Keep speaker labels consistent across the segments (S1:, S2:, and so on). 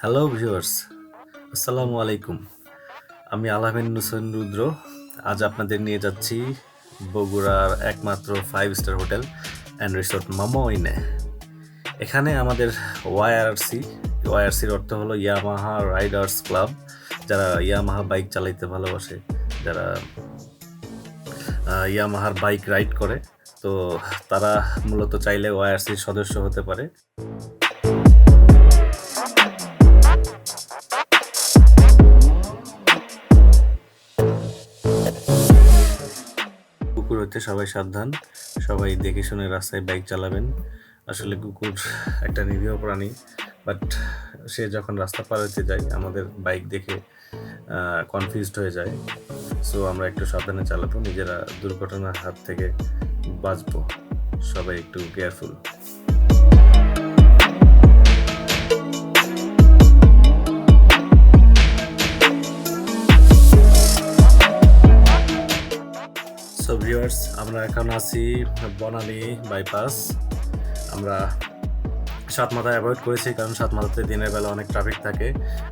S1: Hello viewers আসসালামু আলাইকুম আমি আলামিন নুসেন রুদ্র। আজ আপনাদের নিয়ে যাচ্ছি বগুড়ার একমাত্র five star hotel and resort মামোইনে। এখানে আমাদের ওয়াইআরসি ওয়াইআরসির অর্থ হলো ইয়ামাহা রাইডার্স ক্লাব যারা ইয়ামাহা বাইক চালাইতে ভালোবাসে, যারা ইয়ামাহার বাইক রাইড করে। তো তারা মূলত চাইলে ওয়াইআরসির সদস্য হতে পারে। কুকুর হতে সবাই সাবধান। সবাই দেখে শুনে রাস্তায় বাইক চালাবেন। আসলে কুকুর একটা নিরীহ প্রাণী। বাট সে যখন রাস্তা পার হতে যায়, আমাদের বাইক দেখে কনফিউজড হয়ে যায়। সো আমরা একটু সাবধানে চালাবো, নিজেরা দুর্ঘটনার হাত থেকে বাঁচবো। সবাই একটু কেয়ারফুল আমরা এখন আছি বনানী বাইপাস আমরা সাত মাথা অ্যাভয়েড করেছি, কারণ সাত মাথাতে দিনের বেলা অনেক ট্রাফিক থাকে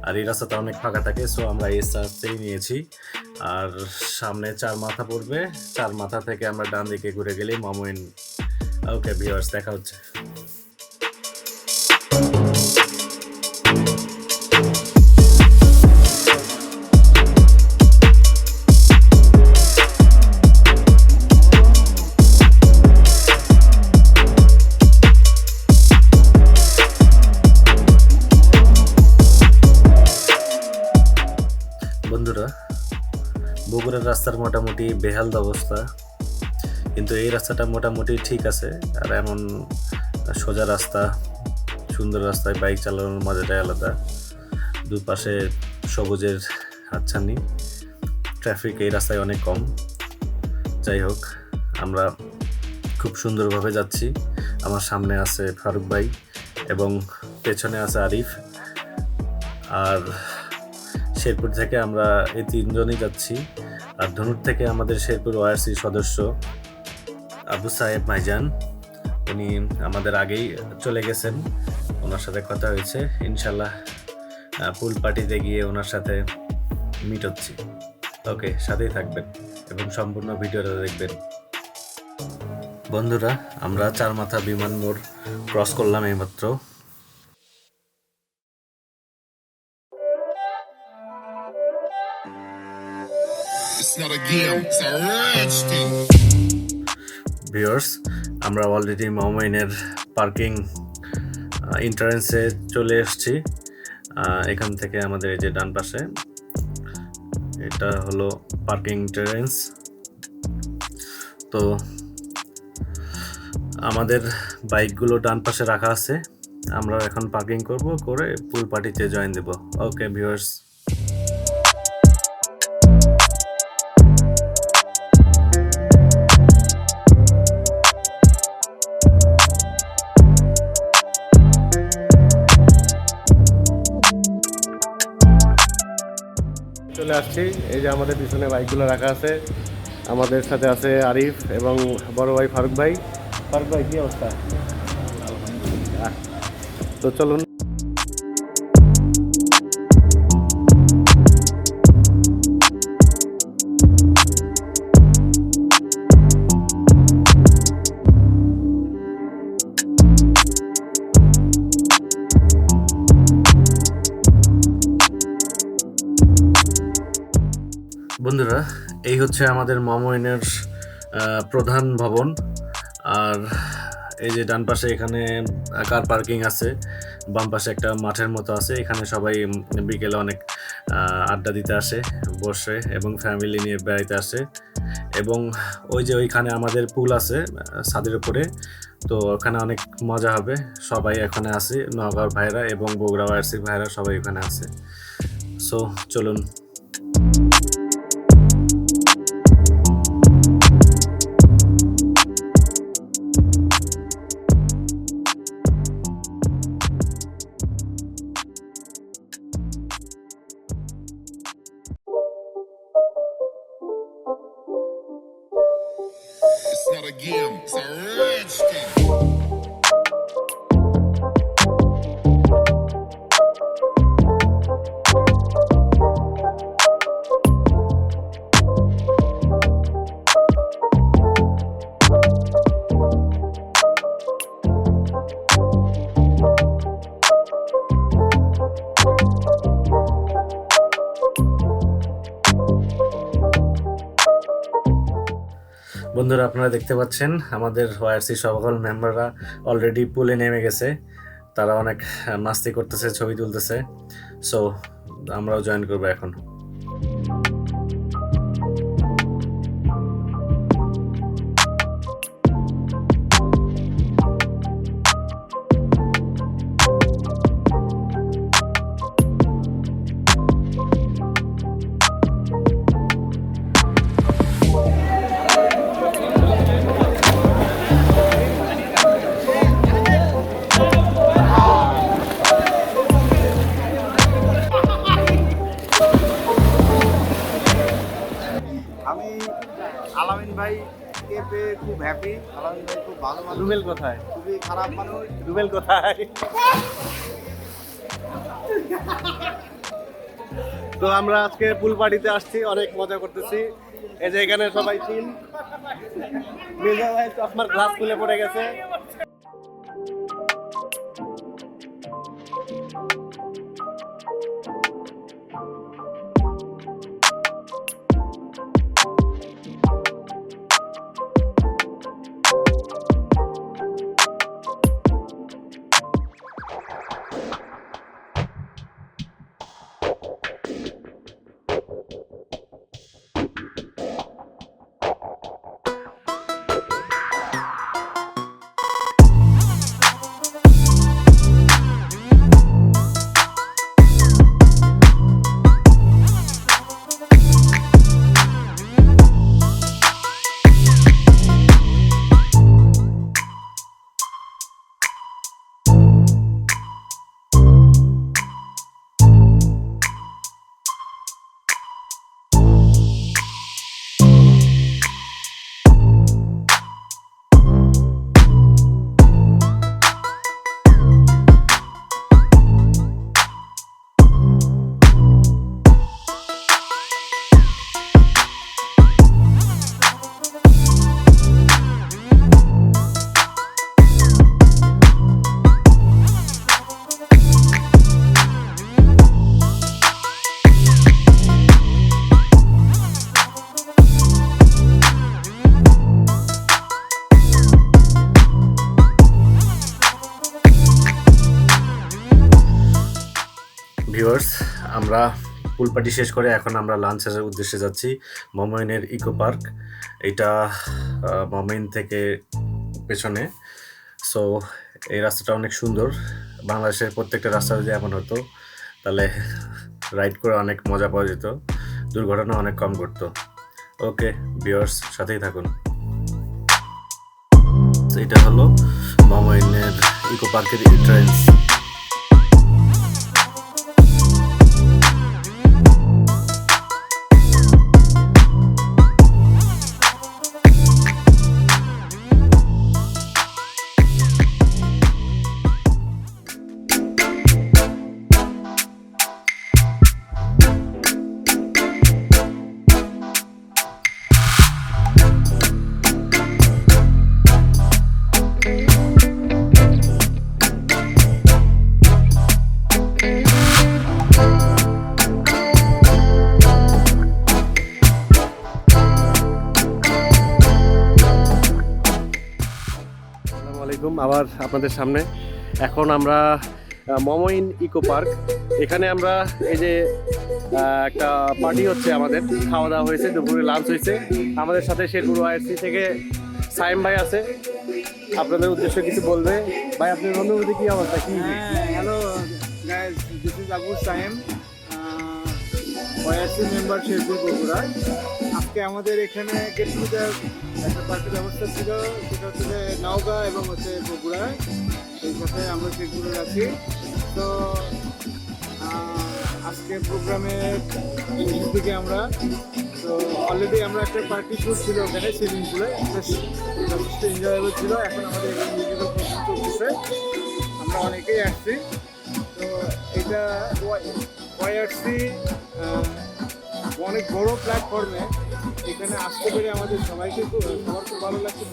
S1: আর এই রাস্তাটা অনেক ফাঁকা থাকে সো আমরা এই রাস্তাতেই নিয়েছি। আর সামনে চার মাথা পড়বে, চার মাথা থেকে আমরা ডান দিকে ঘুরে গেলেই মামুইন। ওকে ভিউয়ার্স দেখা হচ্ছে। রাস্তার মোটামুটি বেহাল অবস্থা। কিন্তু এই রাস্তাটা মোটামুটি ঠিক আছে। আর এমন সোজা রাস্তা, সুন্দর রাস্তায় বাইক চালানোর মজাটাই আলাদা। দুপাশে সবুজের হাতছানি। ট্রাফিক এই রাস্তায় অনেক কম। যাই হোক, আমরা খুব সুন্দরভাবে যাচ্ছি। আমার সামনে আছে ফারুক ভাই এবং পেছনে আছে আরিফ। আর শেরপুর থেকে আমরা এই তিনজনই যাচ্ছি। আর ধনুর থেকে আমাদের শেরপুর ওআরসি সদস্য আবু সাহেব ভাইজান উনি আমাদের আগেই চলে গেছেন। ওনার সাথে কথা হয়েছে। ইনশাল্লাহ পুল পার্টিতে গিয়ে ওনার সাথে মিট হচ্ছি। ওকে, সাথেই থাকবেন এবং সম্পূর্ণ ভিডিওটা দেখবেন। বন্ধুরা, আমরা চার মাথা বিমান মোড় ক্রস করলাম এইমাত্র।
S2: Not a game, it's a thing.
S1: Viewers আমরা অলরেডি মাউমাইনের পার্কিং এন্ট্রান্সে চলে এসেছি। এখান থেকে আমাদের এই যে ডান পাশে এটা হলো পার্কিং এন্ট্রান্স তো আমাদের বাইকগুলো ডান পাশে রাখা আছে। আমরা এখন পার্কিং করব করে পুল পার্টিতে জয়েন দেব। ওকে ভিউয়ার্স
S3: চলে আসছি। এই যে আমাদের পিছনে বাইকগুলো রাখা আছে। আমাদের সাথে আছে আরিফ এবং বড় ভাই ফারুক ভাই। ফারুক ভাই, কি অবস্থা? তো চলুন
S1: বন্ধুরা, এই হচ্ছে আমাদের মামইনের প্রধান ভবন। আর এই যে ডান পাশে এখানে কার পার্কিং আছে, বাম পাশে একটা মাঠের মতো আছে। এখানে সবাই বিকেলে অনেক আড্ডা দিতে আসে, বসে এবং ফ্যামিলি নিয়ে বেড়াইতে আসে। এবং ওই যে ওইখানে আমাদের পুল আছে ছাদের উপরে, তো ওখানে অনেক মজা হবে। সবাই এখানে আছে নগাঁওর ভাইরা এবং বগুড়া ওয়ারসির ভাইরা সবাই ওখানে আছে। সো চলুন।
S2: It's not a game, it's a rich thing.
S1: বন্ধুরা, আপনারা দেখতে পাচ্ছেন, আমাদের ওয়াইআরসি সকল মেম্বাররা অলরেডি পুলে নেমে গেছে। তারা অনেক মাস্তি করতেছে, ছবি তুলতেছে। সো আমরাও জয়েন করব এখন।
S3: রুবেল কোথায়?
S4: খুবই খারাপ মানুষ।
S3: রুবেল কোথায়? তো আমরা আজকে পুল পার্টিতে আসছি অনেক মজা করতেছি। এই যে এখানে সবাই চিন মেজা ভাই চশমার গ্লাস খুলে পড়ে গেছে।
S1: পুল পার্টি শেষ করে এখন আমরা লাঞ্চের উদ্দেশ্যে যাচ্ছি মমইনের ইকো পার্ক। এটা মমইন থেকে পেছনে। সো এই রাস্তাটা অনেক সুন্দর। বাংলাদেশের প্রত্যেকটা রাস্তা যদি এমন হতো, তাহলে রাইড করে অনেক মজা পাওয়া যেত। দুর্ঘটনা অনেক কম করতো ওকে ভিউয়ার্স সাথেই থাকুন। এটা হলো মমইনের ইকো পার্কের এন্ট্রান্স
S3: আবার আপনাদের সামনে। এখন আমরা মমইন ইকো পার্ক। এখানে আমরা এই যে একটা পার্টি হচ্ছে আমাদের। খাওয়া দাওয়া হয়েছে, দুপুরে লাঞ্চ হয়েছে। আমাদের সাথে শেরপুর ওয়াইসি থেকে সাইম ভাই আছে। আপনাদের উদ্দেশ্যে কিছু বলবে? ভাই, আপনার অনুভূতি কি অবস্থা? কি?
S4: Hello guys this is Abu Saim member Sherpur Bogura আজকে আমাদের এখানে গেট একটা পার্টির ব্যবস্থা ছিল, সেটা হচ্ছে নওগাঁ এবং হচ্ছে বগুড়া সেই সাথে আমরা শেরপুরে আছি তো আজকে প্রোগ্রামের দিকে আমরা, তো অলরেডি আমরা একটা পার্টি করছিল ওখানে সুইমিং পুলে যথেষ্ট এনজয়েবল ছিল। এখন আমাদের মিউজিক্যাল প্রোগ্রাম চলতেছে। আমরা অনেকেই আসছি। তো এটা ওয়াইআরসি অনেক বড় প্ল্যাটফর্মে এখানে আসতে পেরে আমাদের সবাইকে খুব সবার খুব ভালো লাগছে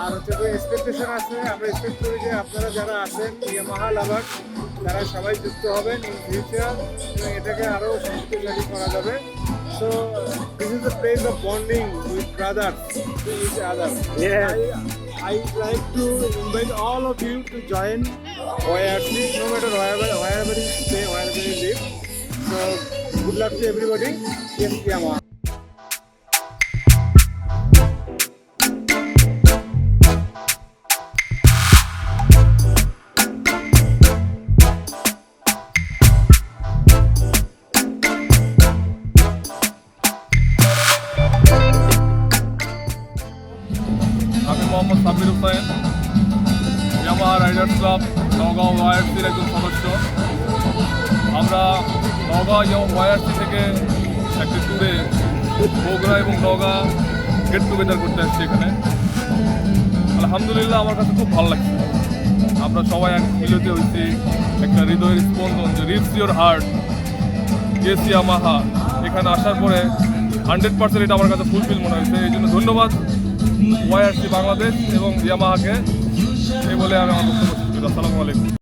S4: আর হচ্ছে এক্সপেকটেশন আছে আমরা এক্সপেক্ট করি যে আপনারা যারা আছেন ইয়ামাহা লাভার তারা সবাই যুক্ত হবেন ইন ফিউচার এবং এটাকে আরও শক্তিশালী করা যাবে so this is the place of bonding with brothers to each other. I like to invite all of you to join YRC, no matter wherever, wherever you stay, wherever you live. So, good luck to everybody. Yes, Yamaha.
S5: Mohammad Sabir Hussain Yamaha riders club, Naogaon ওয়াইআরসির একজন সদস্য। আমরা নগাঁও এবং YRC থেকে একটি ট্যুরে বগুড়া এবং নগাঁ get together করতে আসছি এখানে। আলহামদুলিল্লাহ আমার কাছে খুব ভালো লাগছে। আমরা সবাই এক মিলিত হয়েছি, একটা হৃদয়ের স্পন্দন, যে revs your heart as Yamaha. এখানে আসার পরে হান্ড্রেড পার্সেন্ট এটা আমার কাছে ফুলফিল মনে হয়েছে। এই জন্য ধন্যবাদ। ওয়াইআরসি বাংলাদেশ এবং ইয়ামাহাকে। এই বলে আমি আমার বক্তব্য আসসালামু আলাইকুম।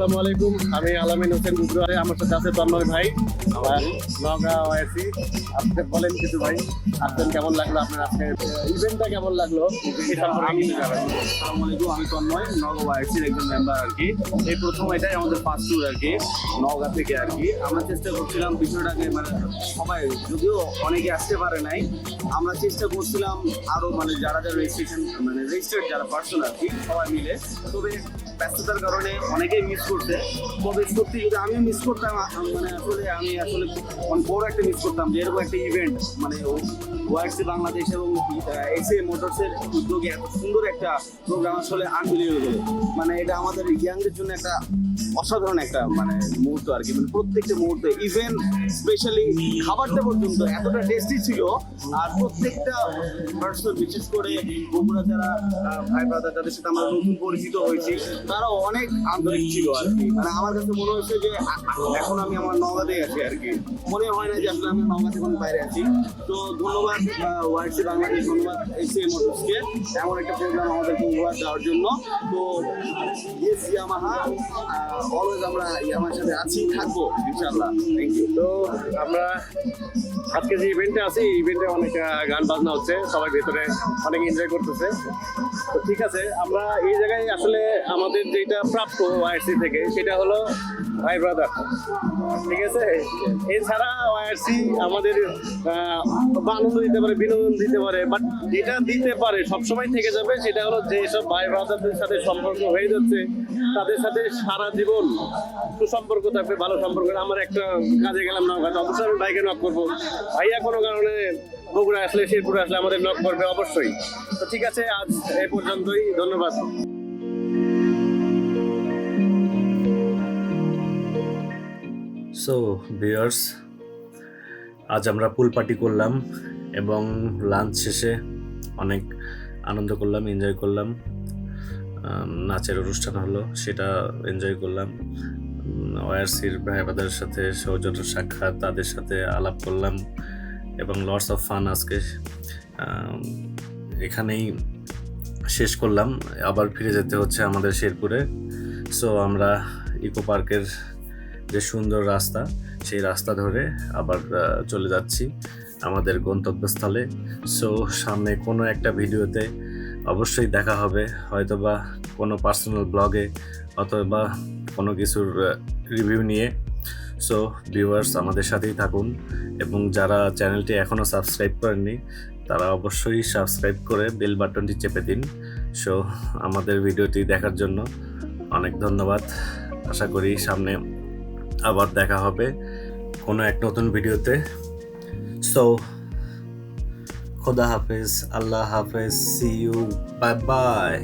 S3: আসসালামু আলাইকুম। আমি আলামিন হোসেন গুজরারে আমার সাথে আছে তন্ময় ভাই আমার নগা ওয়াইসি আপনি বলেন কিছু ভাই আসছেন কেমন লাগল আপনার আজকে ইভেন্টটা কেমন লাগল? জানাবেন।
S6: আসসালামু আলাইকুম আমি তন্ময় নগা ওয়াইসির একজন মেম্বার আর কি। এই প্রথম এটাই আমাদের ফার্স্ট ট্যুর আর কি নগা থেকে আর কি। আমরা চেষ্টা করছিলাম বিষয়টাকে মানে সবাই যদিও অনেকে আসতে পারে নাই আমরা চেষ্টা করছিলাম আরও মানে যারা যারা রেজিস্ট্রেশন মানে রেজিস্টার্ড যারা পার্সন আর কি সবাই মিলে। তবে ব্যস্ততার কারণে অনেকেই মিস করছে তবে সত্যি যদি আমি মিস করতাম মানে আসলে আমি আসলে অনেক বড় একটা মিস করতাম যে এরকম একটা ইভেন্ট মানে ওয়াইসি বাংলাদেশ এবং এসে মোটরসের উদ্যোগে এত সুন্দর একটা প্রোগ্রাম আসলে আনবিলিভেবল মানে এটা আমাদের ইয়াংদের জন্য একটা অসাধারণ একটা মানে মুহূর্ত আর কি। মানে প্রত্যেকটা মুহূর্তে ইভেন স্পেশালি খাবারটা পর্যন্ত এতটা টেস্টি ছিল, আর প্রত্যেকটা পার্সন বিশেষ করে বগুড়া যারা ভাই ব্রাদার যাদের সাথে আমরা নতুন পরিচিত হয়েছি, তারাও অনেক আন্তরিক ছিল মানে আমার কাছে মনে হচ্ছে যে এখন আমি আমার নগাতে আছি আর কি। মনে হয় না যে আসলে আমি নগাতে কোনো বাইরে আছি। তো ধন্যবাদ ওয়াইসি বাংলাদেশ, ধন্যবাদ এসে মোটরসকে এমন একটা প্রোগ্রাম আমাদেরকে উপহার দেওয়ার জন্য। তো ইয়েস ইয়ামাহা অলওয়েজ আমরা ইয়ামার সাথে আছি, থাকব, ইনশাআল্লাহ। থ্যাংক ইউ
S3: তো আমরা আজকে যে ইভেন্টে আছি ইভেন্টে অনেক গান বাজনা হচ্ছে, সবাই ভেতরে অনেক এনজয় করতেছে। তো ঠিক আছে, আমরা এই জায়গায় আসলে আমাদের যেটা প্রাপ্য ওয়াইআরসি থেকে সেটা হলো ভাই ব্রাদার ঠিক আছে? এছাড়া ওয়াইআরসি আমাদের আনন্দ দিতে পারে, বিনোদন দিতে পারে বাট যেটা দিতে পারে, সবসময় থেকে যাবে, সেটা হলো যেসব ভাই ব্রাদারদের সাথে সম্পর্ক হয়ে যাচ্ছে, তাদের সাথে সারা জীবন সুসম্পর্ক থাকবে, ভালো সম্পর্ক। আমার একটা কাজে গেলাম না কাজে অবশ্যই আমি বাইকে নক করব। ভাইয়া কোনো কারণে বগুড়া আসলে, শেরপুরে আসলে আমাদের নক করবে, অবশ্যই। তো ঠিক আছে, আজ এ পর্যন্তই, ধন্যবাদ।
S1: সো ভিউয়ার্স আজ আমরা পুল পার্টি করলাম এবং লাঞ্চ শেষে অনেক আনন্দ করলাম এনজয় করলাম। নাচের অনুষ্ঠান হলো, সেটা এনজয় করলাম। ওয়ারসির ভাইবাদের সাথে সৌজন্য সাক্ষাৎ, তাদের সাথে আলাপ করলাম এবং লটস অফ ফান আজকে। এখানেই শেষ করলাম। আবার ফিরে যেতে হচ্ছে আমাদের শেরপুরে। সো আমরা ইকো পার্কের যে সুন্দর রাস্তা, সেই রাস্তা ধরে আবার চলে যাচ্ছি আমাদের গন্তব্যস্থলে। সো সামনে কোনো একটা ভিডিওতে অবশ্যই দেখা হবে। হয়তোবা কোনো পার্সোনাল ব্লগে অথবা কোনো কিছুর রিভিউ নিয়ে। সো ভিউয়ার্স আমাদের সাথেই থাকুন এবং যারা চ্যানেলটি এখনও সাবস্ক্রাইব করেননি, তারা অবশ্যই সাবস্ক্রাইব করে বেল বাটনটি চেপে দিন। সো আমাদের ভিডিওটি দেখার জন্য অনেক ধন্যবাদ। আশা করি সামনে আবার দেখা হবে কোনো এক নতুন ভিডিওতে। সো খোদা হাফেজ, আল্লাহ হাফেজ সি ইউ বাই বাই